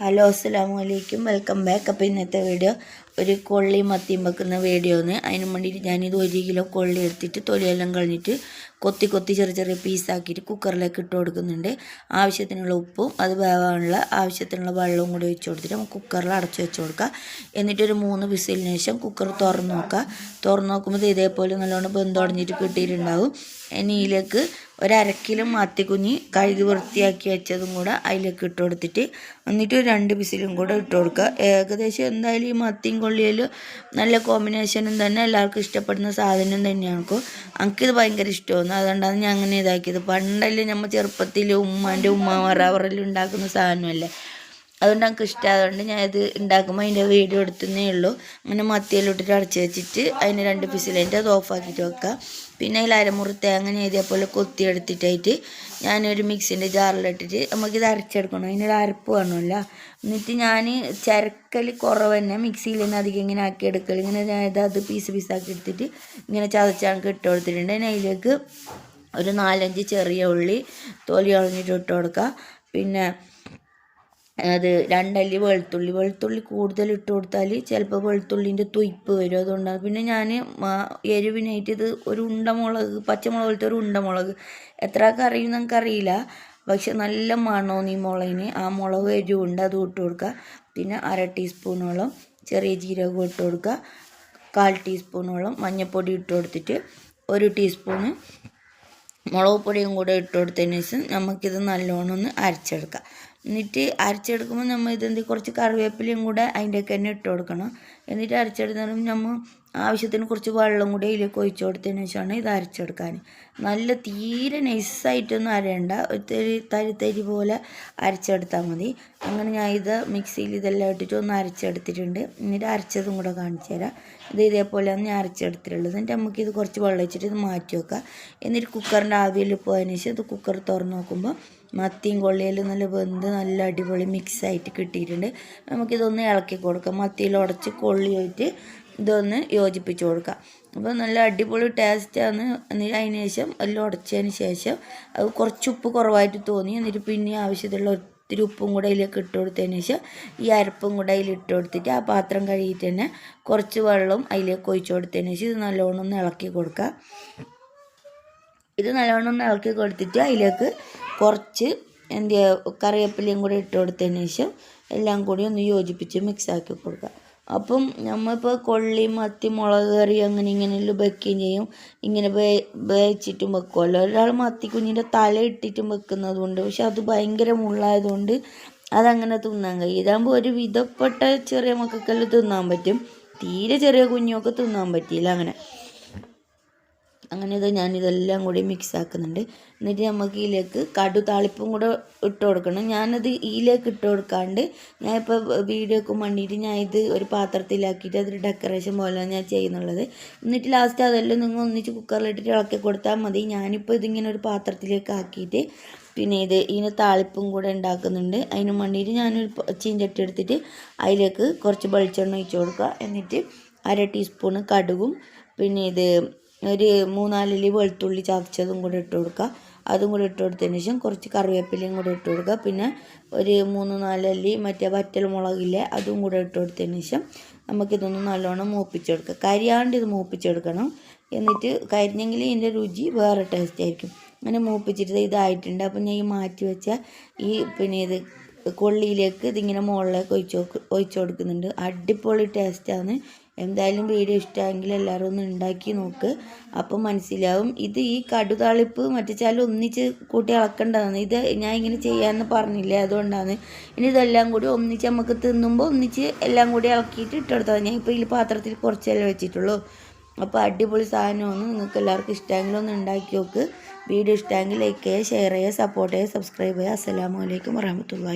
Hello അസ്സാം വലൈക്കും welcome back. അപ്പോൾ ഇന്നത്തെ വീഡിയോ ഒരു കൊള്ളി മത്തിയും വെക്കുന്ന വീഡിയോ ആണ് അതിന് വേണ്ടിയിട്ട് ഞാനിത് ഒരു കിലോ കൊള്ളി എടുത്തിട്ട് തൊലിയെല്ലാം കളഞ്ഞിട്ട് കൊത്തി കൊത്തി ചെറിയ ചെറിയ പീസാക്കിയിട്ട് കുക്കറിലേക്ക് ഇട്ട് കൊടുക്കുന്നുണ്ട്. ആവശ്യത്തിനുള്ള ഉപ്പും അത് വേവാനുള്ള ആവശ്യത്തിനുള്ള വെള്ളവും കൂടി ഒഴിച്ച് കൊടുത്തിട്ട് നമുക്ക് കുക്കറിൽ അടച്ചു വെച്ച് കൊടുക്കുക എന്നിട്ടൊരു മൂന്ന് വിസിലിന് ശേഷം കുക്കർ തുറന്ന് നോക്കുക തുറന്ന് നോക്കുമ്പോൾ ഇതേപോലെ നല്ലോണം ബന്ധുടഞ്ഞിട്ട് കിട്ടിയിട്ടുണ്ടാവും. ഇനി ഇതിലേക്ക് ഒരക്കിലോ മത്തിക്കുഞ്ഞി കഴുകി വൃത്തിയാക്കി വെച്ചതും കൂടെ അതിലേക്ക് ഇട്ട് കൊടുത്തിട്ട് എന്നിട്ട് രണ്ട് വിസിലും കൂടെ ഇട്ട് കൊടുക്കുക. ഏകദേശം എന്തായാലും ഈ മത്തിയും കൊള്ളിയിലും നല്ല കോമ്പിനേഷനും തന്നെ എല്ലാവർക്കും ഇഷ്ടപ്പെടുന്ന സാധനം തന്നെയാണ് എനിക്കിത് ഭയങ്കര ഇഷ്ടമാണ് അതുകൊണ്ടാണ് ഞാൻ അങ്ങനെ ഇതാക്കിയത്. പണ്ടല്ലേ നമ്മൾ ചെറുപ്പത്തിൽ ഉമ്മാന്റെ ഉമ്മമാർ അവരെല്ലാം ഉണ്ടാക്കുന്ന സാധനമല്ലേ? അതുകൊണ്ട് എനിക്ക് ഇഷ്ടമായതുകൊണ്ട് ഞാൻ ഇത് ഉണ്ടാക്കുമ്പോൾ അതിന്റെ വീഡിയോ എടുത്തുന്നേ ഉള്ളൂ. അങ്ങനെ മത്തിയിലിട്ടിട്ട് അടച്ച് വെച്ചിട്ട് അതിന് രണ്ട് പിസിലതിന്റെ അത് ഓഫാക്കിയിട്ട് വെക്കുക പിന്നെ അതിൽ അരമുറി തേങ്ങ ഇതേപോലെ കൊത്തിയെടുത്തിട്ടായിട്ട് ഞാനൊരു മിക്സിന്റെ ജാറിലിട്ടിട്ട് നമുക്കിത് അരച്ചെടുക്കണം. അതിനൊരു അരപ്പ് വേണമല്ല. എന്നിട്ട് ഞാൻ ചരക്കൽ കുറവ് തന്നെ മിക്സിയിൽ നിന്ന് അധികം ഇങ്ങനെ ആക്കി എടുക്കൽ ഇങ്ങനെ ഞാൻ അത് പീസ് പീസാക്കി എടുത്തിട്ട് ഇങ്ങനെ ചതച്ചാണ് ഇട്ട് കൊടുത്തിട്ടുണ്ട്. അതിലേക്ക് ഒരു നാലഞ്ച് ചെറിയ ഉള്ളി തൊലി ഉളഞ്ഞിട്ട് ഇട്ട് കൊടുക്കുക പിന്നെ അത് രണ്ടല്ലി വെളുത്തുള്ളി വെളുത്തുള്ളി കൂടുതൽ ഇട്ട് കൊടുത്താൽ ചിലപ്പോൾ വെളുത്തുള്ളിന്റെ തുയ്പ്പ് വരും. അതുകൊണ്ടാണ് പിന്നെ ഞാൻ എരിവിനായിട്ട് ഇത് ഒരു ഉണ്ടമുളക് പച്ചമുളക് പോലത്തെ ഒരു ഉണ്ടമുളക്. എത്ര കറിയും നമുക്ക് അറിയില്ല പക്ഷെ നല്ല മണമാണ് ഈ മുളകിന്. ആ മുളക് എരിവുണ്ട് അത് ഇട്ട് കൊടുക്കുക. പിന്നെ അര ടീസ്പൂണോളം ചെറിയ ജീരകം ഇട്ട് കൊടുക്കുക. കാൽ ടീസ്പൂണോളം മഞ്ഞൾപ്പൊടി ഇട്ട് കൊടുത്തിട്ട് ഒരു ടീസ്പൂണ് മുളക് പൊടിയും കൂടെ ഇട്ട് കൊടുത്തതിന് ശേഷം നമുക്കിത് നല്ലോണം ഒന്ന് അരച്ചെടുക്കാം. എന്നിട്ട് അരച്ചെടുക്കുമ്പോൾ നമ്മൾ ഇതെന്ത് കുറച്ച് കറിവേപ്പിലയും കൂടെ അതിന്റെയൊക്കെ തന്നെ ഇട്ട് കൊടുക്കണം. എന്നിട്ട് അരച്ചെടുത്താലും നമ്മൾ ആവശ്യത്തിന് കുറച്ച് വെള്ളം കൂടെ ഇതിൽ ഒഴിച്ചു കൊടുത്തതിന് ശേഷമാണ് ഇത് അരച്ചെടുക്കാൻ നല്ല തീരെ നൈസായിട്ടൊന്നും അരയണ്ട. ഒരു തരി തരി പോലെ അരച്ചെടുത്താൽ മതി. അങ്ങനെ ഞാൻ ഇത് മിക്സിയിൽ ഇതെല്ലാം ഇട്ടിട്ട് ഒന്ന് അരച്ചെടുത്തിട്ടുണ്ട്. എന്നിട്ട് അരച്ചതും കൂടെ കാണിച്ചു തരാം. ഇത് ഇതേപോലെയാണ് ഞാൻ അരച്ചെടുത്തിട്ടുള്ളത്. എന്നിട്ട് നമുക്കിത് കുറച്ച് വെള്ളം വെച്ചിട്ട് ഇത് മാറ്റി വെക്കാം. എന്നിട്ട് കുക്കറിന്റെ ആവിയിൽ പോയതിന് ശേഷം ഇത് കുക്കർ തുറന്ന് നോക്കുമ്പോൾ മത്തിയും കൊള്ളിയിലും നല്ല വെന്ത് നല്ല അടിപൊളി മിക്സായിട്ട് കിട്ടിയിട്ടുണ്ട്. നമുക്കിതൊന്ന് ഇളക്കി കൊടുക്കാം. മത്തിയിൽ ഉടച്ച് കൊള്ളിയായിട്ട് ഇതൊന്ന് യോജിപ്പിച്ച് കൊടുക്കാം. അപ്പോൾ നല്ല അടിപൊളി ടേസ്റ്റാണ് എന്നിട്ട് അതിന് ശേഷം എല്ലാം ഉടച്ചതിന് ശേഷം അത് കുറച്ച് ഉപ്പ് കുറവായിട്ട് തോന്നി. എന്നിട്ട് പിന്നെ ആവശ്യത്തിലുള്ള ഒത്തിരി ഉപ്പും കൂടെ അതിലേക്ക് ഇട്ട് കൊടുത്തതിന് ശേഷം ഈ അരപ്പും കൂടെ അതിൽ ഇട്ട് കൊടുത്തിട്ട് ആ പാത്രം കഴുകിയിട്ട് തന്നെ കുറച്ച് വെള്ളം അതിലേക്ക് ഒഴിച്ചു കൊടുത്തതിന് ശേഷം ഇത് നല്ലോണം ഒന്ന് ഇളക്കി കൊടുക്കുക ഇത് നല്ലോണം ഒന്ന് ഇളക്കി കൊടുത്തിട്ട് അതിലേക്ക് കുറച്ച് എന്ത് കറിവേപ്പിലയും കൂടി ഇട്ട് കൊടുത്തതിന് ശേഷം എല്ലാം കൂടി ഒന്ന് യോജിപ്പിച്ച് മിക്സ് ആക്കി കൊടുക്കുക. അപ്പം നമ്മളിപ്പോൾ കൊള്ളി മത്തി മുളക് കറി അങ്ങനെ ഇങ്ങനെയെല്ലാം വെക്കുകയും ചെയ്യും. ഇങ്ങനെ വേ വേവിച്ചിട്ടും വെക്കുമല്ലോ ഒരാൾ മത്തി കുഞ്ഞിന്റെ തല ഇട്ടിട്ടും വെക്കുന്നതുകൊണ്ട് പക്ഷെ അത് ഭയങ്കര മുള്ളായതുകൊണ്ട് അതങ്ങനെ തിന്നാൻ കഴിയും. ഇതാകുമ്പോൾ ഒരു വിധപ്പെട്ട ചെറിയ മക്കൾക്കെല്ലാം തിന്നാൻ പറ്റും. തീരെ ചെറിയ കുഞ്ഞുമൊക്കെ തിന്നാൻ പറ്റിയില്ല അങ്ങനെ. അങ്ങനെ ഇത് ഞാനിതെല്ലാം കൂടി മിക്സ് ആക്കുന്നുണ്ട്. എന്നിട്ട് നമുക്ക് ഇതിലേക്ക് കടു താളിപ്പും കൂടെ ഇട്ട് കൊടുക്കണം. ഞാനത് ഇതിലേക്ക് ഇട്ട് കൊടുക്കാണ്ട് ഞാനിപ്പോൾ വീഡിയോക്ക് വേണ്ടിയിട്ട് ഞാൻ ഇത് ഒരു പാത്രത്തിലാക്കിയിട്ട് അതൊരു ഡെക്കറേഷൻ പോലെയാണ് ഞാൻ ചെയ്യുന്നുള്ളത്. എന്നിട്ട് ലാസ്റ്റ് അതെല്ലാം നിങ്ങൾ ഒന്നിച്ച് കുക്കറിലിട്ടിട്ട് ഇളക്കി കൊടുത്താൽ മതി. ഞാനിപ്പോൾ ഇതിങ്ങനെ ഒരു പാത്രത്തിലേക്ക് ആക്കിയിട്ട് പിന്നെ ഇത് ഇതിന് താളിപ്പും കൂടെ ഉണ്ടാക്കുന്നുണ്ട്. അതിന് വേണ്ടിയിട്ട് ഞാനൊരു ചീഞ്ചട്ടി എടുത്തിട്ട് അതിലേക്ക് കുറച്ച് വെളിച്ചെണ്ണ ഒഴിച്ച് കൊടുക്കുക. എന്നിട്ട് അര ടീസ്പൂണ് കടുകും പിന്നെ ഇത് ഒരു മൂന്നാലിൽ വെളുത്തുള്ളി ചതച്ചതും കൂടെ ഇട്ട് കൊടുക്കുക അതും കൂടെ ഇട്ട് കൊടുത്തതിന് ശേഷം കുറച്ച് കറിവേപ്പിലയും കൂടെ ഇട്ട് കൊടുക്കുക പിന്നെ ഒരു മൂന്ന് നാലല്ലി മറ്റേ വറ്റൽ മുളകില്ലേ അതും കൂടെ ഇട്ട് കൊടുത്തതിന് ശേഷം നമുക്കിതൊന്ന് നല്ലോണം മൂപ്പിച്ചെടുക്കുക കരിയാണ്ട് ഇത് മൂപ്പിച്ചെടുക്കണം എന്നിട്ട് കരിഞ്ഞെങ്കിൽ ഇതിന്റെ രുചി വേറെ ടേസ്റ്റ് ആയിരിക്കും. അങ്ങനെ മൂപ്പിച്ചിട്ട് ഇതായിട്ടുണ്ട്. അപ്പം ഞാൻ ഈ മാറ്റി വെച്ച ഈ പിന്നെ ഇത് കൊള്ളിയിലേക്ക് ഇതിങ്ങനെ മുകളിലേക്ക് ഒഴിച്ച് ഒഴിച്ചു കൊടുക്കുന്നുണ്ട്. അടിപൊളി ടേസ്റ്റാണ് എന്തായാലും വീഡിയോ ഇഷ്ടമെങ്കിൽ എല്ലാവരും ഒന്ന് ഉണ്ടാക്കി നോക്ക്. അപ്പം മനസ്സിലാവും. ഇത് ഈ കടുതാളിപ്പ് മറ്റിച്ചാലും ഒന്നിച്ച് കൂട്ടി ഇളക്കേണ്ടതാണ് ഇത് ഞാൻ ഇങ്ങനെ ചെയ്യാമെന്ന് പറഞ്ഞില്ലേ അതുകൊണ്ടാണ്. ഇനി ഇതെല്ലാം കൂടി ഒന്നിച്ച് നമുക്ക് തിന്നുമ്പോൾ ഒന്നിച്ച് എല്ലാം കൂടി ഇളക്കിയിട്ട് ഇട്ടെടുത്താൽ ഞാൻ ഇപ്പോൾ ഈ പാത്രത്തിൽ കുറച്ചല്ലേ വെച്ചിട്ടുള്ളൂ. അപ്പോൾ അടിപൊളി സാധനമാണ്. നിങ്ങൾക്ക് എല്ലാവർക്കും ഇഷ്ടമെങ്കിലും ഒന്ന് ഉണ്ടാക്കി നോക്ക്. വീഡിയോ ഇഷ്ടമെങ്കിൽ ലൈക്ക് ചെയ്യുക ഷെയർ ചെയ്യുക സപ്പോർട്ട് ചെയ്യുക സബ്സ്ക്രൈബ് ചെയ്യുക. അസ്സലാമു അലൈക്കും വറഹമത്തുള്ളാഹി